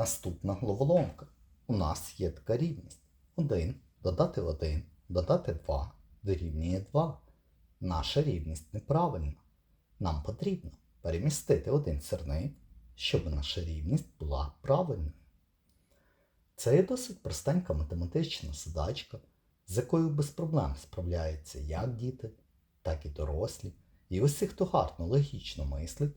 Наступна головоломка. У нас є така рівність. 1 додати 1 додати 2 дорівнює 2. Наша рівність неправильна. Нам потрібно перемістити один сірник, щоб наша рівність була правильною. Це є досить простенька математична задачка, з якою без проблем справляються як діти, так і дорослі. І усі, хто гарно логічно мислить,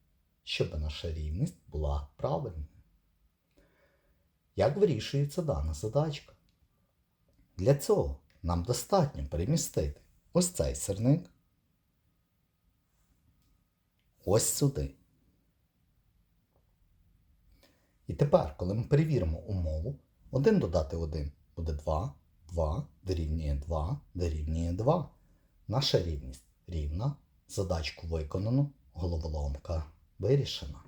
щоб наша рівність була правильною. Як вирішується дана задачка? Для цього нам достатньо перемістити ось цей сирник ось сюди. І тепер, коли ми перевіримо умову, 1 додати 1 буде 2, 2 дорівнює 2 дорівнює 2. Наша рівність рівна. Задачку виконано, головоломка вирішена.